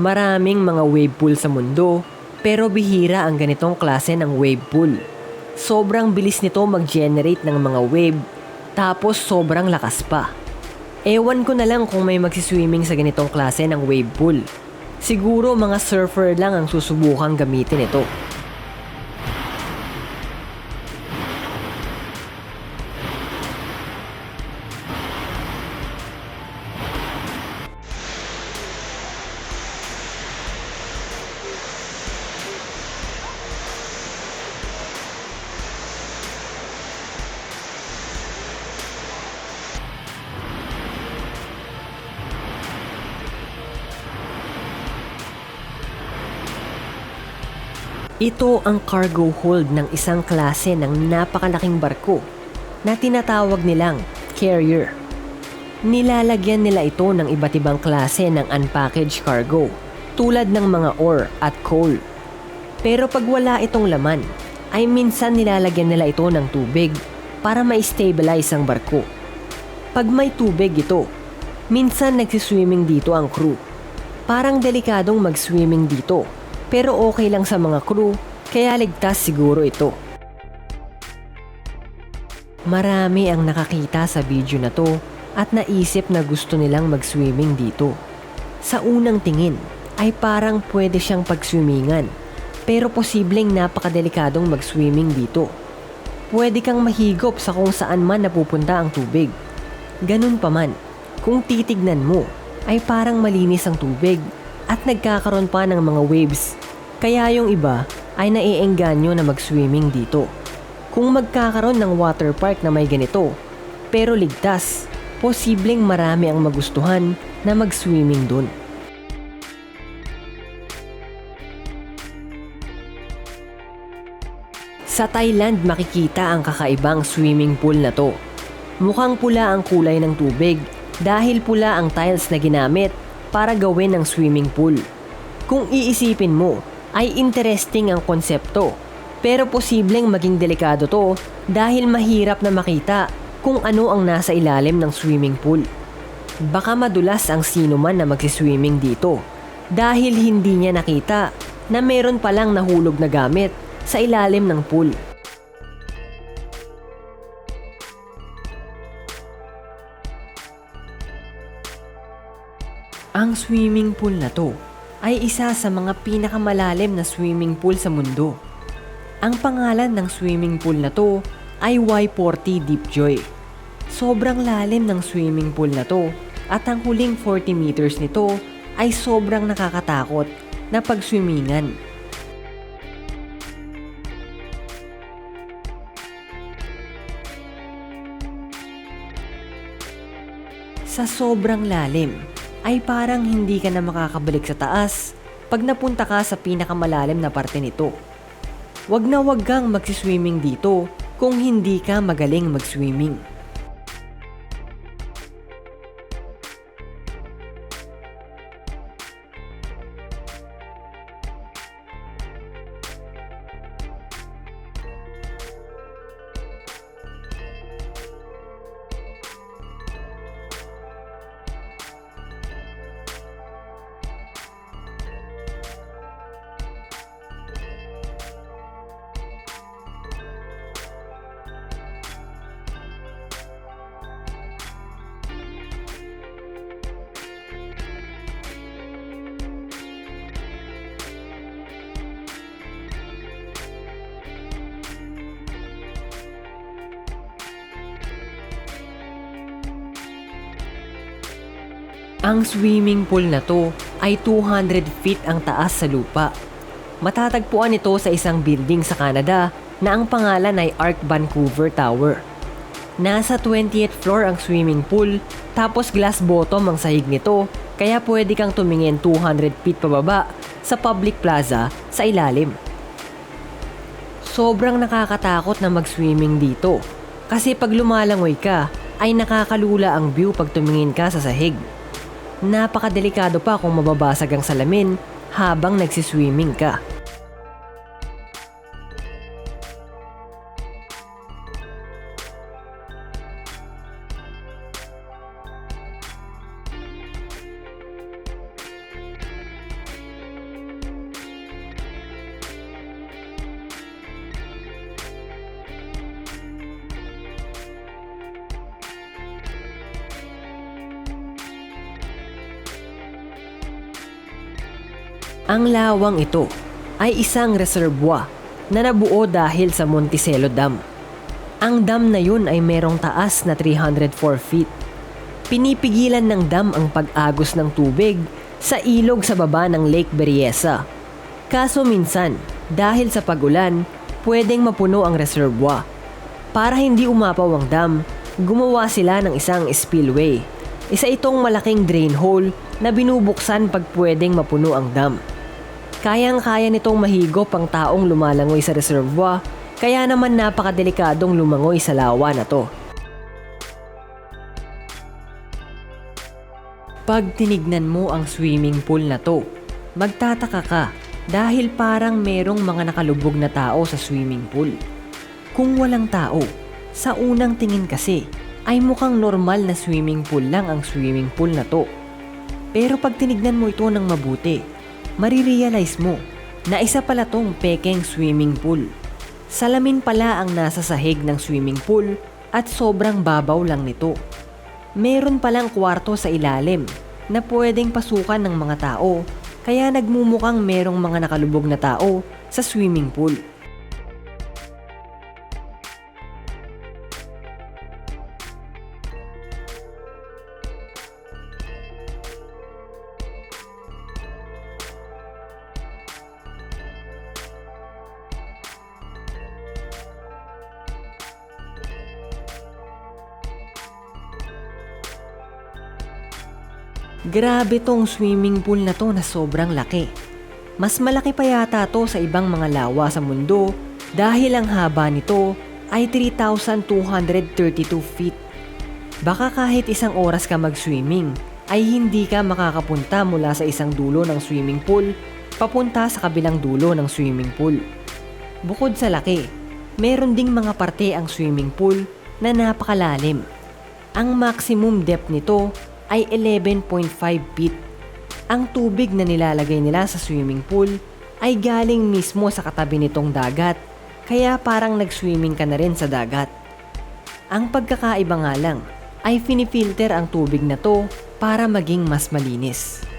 Maraming mga wave pool sa mundo, pero bihira ang ganitong klase ng wave pool. Sobrang bilis nito mag-generate ng mga wave, tapos sobrang lakas pa. Ewan ko na lang kung may magsiswimming sa ganitong klase ng wave pool. Siguro mga surfer lang ang susubukang gamitin ito. Ito ang cargo hold ng isang klase ng napakalaking barko na tinatawag nilang carrier. Nilalagyan nila ito ng iba't ibang klase ng unpackaged cargo tulad ng mga ore at coal. Pero pag wala itong laman, ay minsan nilalagyan nila ito ng tubig para ma-stabilize ang barko. Pag may tubig ito, minsan nagsiswimming dito ang crew. Parang delikadong mag-swimming dito pero okay lang sa mga crew kaya ligtas siguro ito. Marami ang nakakita sa video na to at naisip na gusto nilang mag-swimming dito. Sa unang tingin ay parang pwede siyang pagswimmingan pero posibleng napakadelikadong mag-swimming dito. Pwede kang mahigop sa kung saan man napupunta ang tubig. Ganun pa man, kung titignan mo ay parang malinis ang tubig at nagkakaroon pa ng mga waves. Kaya yung iba ay naiengganyo na mag-swimming dito. Kung magkakaroon ng water park na may ganito, pero ligtas, posibleng marami ang magustuhan na mag-swimming dun. Sa Thailand makikita ang kakaibang swimming pool na to. Mukhang pula ang kulay ng tubig dahil pula ang tiles na ginamit para gawin ng swimming pool. Kung iisipin mo, ay interesting ang konsepto. Pero posibleng maging delikado to dahil mahirap na makita kung ano ang nasa ilalim ng swimming pool. Baka madulas ang sino man na magsiswimming dito dahil hindi niya nakita na meron palang nahulog na gamit sa ilalim ng pool. Ang swimming pool na to ay isa sa mga pinakamalalim na swimming pool sa mundo. Ang pangalan ng swimming pool na to ay Y40 Deep Joy. Sobrang lalim ng swimming pool na to at ang huling 40 meters nito ay sobrang nakakatakot na pagswimmingan. Sa sobrang lalim, ay parang hindi ka na makakabalik sa taas pag napunta ka sa pinakamalalim na parte nito. Wag na wag kang magsiswimming dito kung hindi ka magaling magswimming. Ang swimming pool na to ay 200 feet ang taas sa lupa. Matatagpuan ito sa isang building sa Canada na ang pangalan ay Arc Vancouver Tower. Nasa 20th floor ang swimming pool tapos glass bottom ang sahig nito kaya pwede kang tumingin 200 feet pababa sa public plaza sa ilalim. Sobrang nakakatakot na mag-swimming dito kasi pag lumalangoy ka ay nakakalula ang view pag tumingin ka sa sahig. Napakadelikado pa kung mababasag ang salamin habang nagsiswimming ka. Ang lawang ito ay isang reservoir na nabuo dahil sa Monticello Dam. Ang dam na yun ay merong taas na 304 feet. Pinipigilan ng dam ang pag-agos ng tubig sa ilog sa baba ng Lake Berryessa. Kaso minsan, dahil sa pagulan, pwedeng mapuno ang reservoir. Para hindi umapaw ang dam, gumawa sila ng isang spillway. Isa itong malaking drain hole na binubuksan pag pwedeng mapuno ang dam. Kayang-kaya nitong mahigop ang taong lumalangoy sa reservoir, kaya naman napakadelikadong lumangoy sa lawa na to. Pag tinignan mo ang swimming pool na to, magtataka ka dahil parang merong mga nakalubog na tao sa swimming pool. Kung walang tao, sa unang tingin kasi ay mukhang normal na swimming pool lang ang swimming pool na to. Pero pag tinignan mo ito ng mabuti, marirealize mo na isa pala tong pekeng swimming pool. Salamin pala ang nasa sahig ng swimming pool at sobrang babaw lang nito. Meron palang kwarto sa ilalim na pwedeng pasukan ng mga tao kaya nagmumukhang merong mga nakalubog na tao sa swimming pool. Grabe tong swimming pool na to na sobrang laki. Mas malaki pa yata to sa ibang mga lawa sa mundo dahil ang haba nito ay 3,232 feet. Baka kahit isang oras ka mag-swimming ay hindi ka makakapunta mula sa isang dulo ng swimming pool papunta sa kabilang dulo ng swimming pool. Bukod sa laki, meron ding mga parte ang swimming pool na napakalalim. Ang maximum depth nito ay 11.5 feet. Ang tubig na nilalagay nila sa swimming pool ay galing mismo sa katabi nitong dagat, kaya parang nag-swimming ka na rin sa dagat. Ang pagkakaiba nga lang ay finifilter ang tubig na to para maging mas malinis.